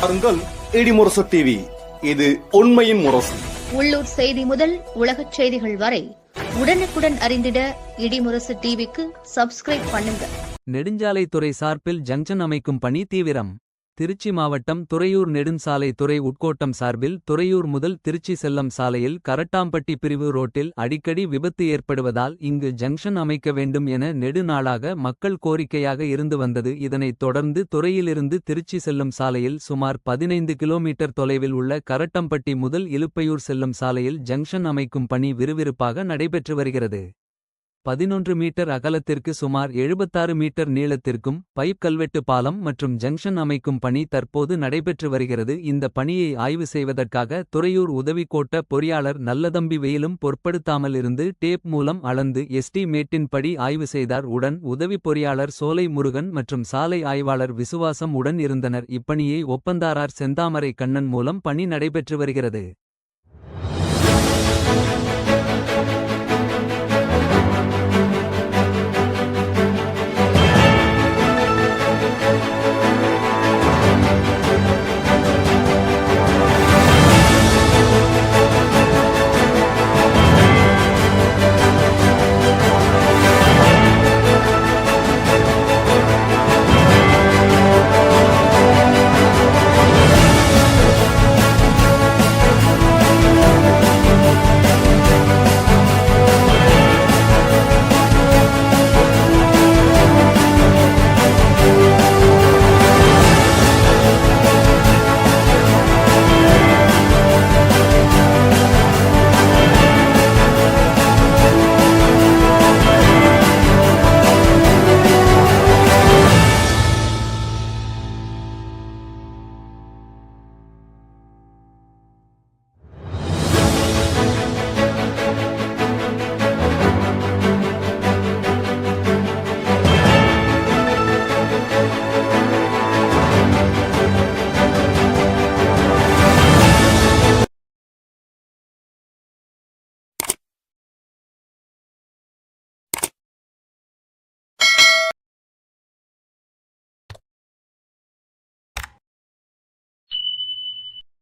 பாருங்கள் இடிமுரசு டிவி இது உண்மையின் முரசு. உள்ளூர் செய்தி முதல் உலகச் செய்திகள் வரை உடனுக்குடன் அறிந்திட இடிமுரசு டிவிக்கு சப்ஸ்கிரைப் பண்ணுங்க. நெடுஞ்சாலைத்துறை சார்பில் ஜங்ஷன் அமைக்கும் பணி தீவிரம். திருச்சி மாவட்டம் துறையூர் நெடுஞ்சாலை துறை உட்கோட்டம் சார்பில் துறையூர் முதல் திருச்சி செல்லும் சாலையில் கரட்டாம்பட்டி பிரிவு ரோட்டில் அடிக்கடி விபத்து ஏற்படுவதால் இங்கு ஜங்ஷன் அமைக்க வேண்டும் என நெடுநாளாக மக்கள் கோரிக்கையாக இருந்து வந்தது. இதனைத் தொடர்ந்து துறையிலிருந்து திருச்சி செல்லும் சாலையில் சுமார் பதினைந்து கிலோமீட்டர் தொலைவில் உள்ள கரட்டம்பட்டி முதல் இலுப்பையூர் செல்லும் சாலையில் ஜங்ஷன் அமைக்கும் பணி விறுவிறுப்பாக நடைபெற்று வருகிறது. பதினொன்று மீட்டர் அகலத்திற்கு சுமார் எழுபத்தாறு மீட்டர் நீளத்திற்கும் பைப் கல்வெட்டு பாலம் மற்றும் ஜங்ஷன் அமைக்கும் பணி தற்போது நடைபெற்று வருகிறது. இந்த பணியை ஆய்வு செய்வதற்காக துறையூர் உதவி கோட்ட பொறியாளர் நல்லதம்பி வெயிலும் பொருட்படுத்தாமல் இருந்து டேப் மூலம் அளந்து எஸ்டி மேட்டின்படி ஆய்வு செய்தார். உடன் உதவி பொறியாளர் சோலை முருகன் மற்றும் சாலை ஆய்வாளர் விசுவாசம் உடன் இருந்தனர். இப்பணியை ஒப்பந்தாரார் செந்தாமரை கண்ணன் மூலம் பணி நடைபெற்று வருகிறது.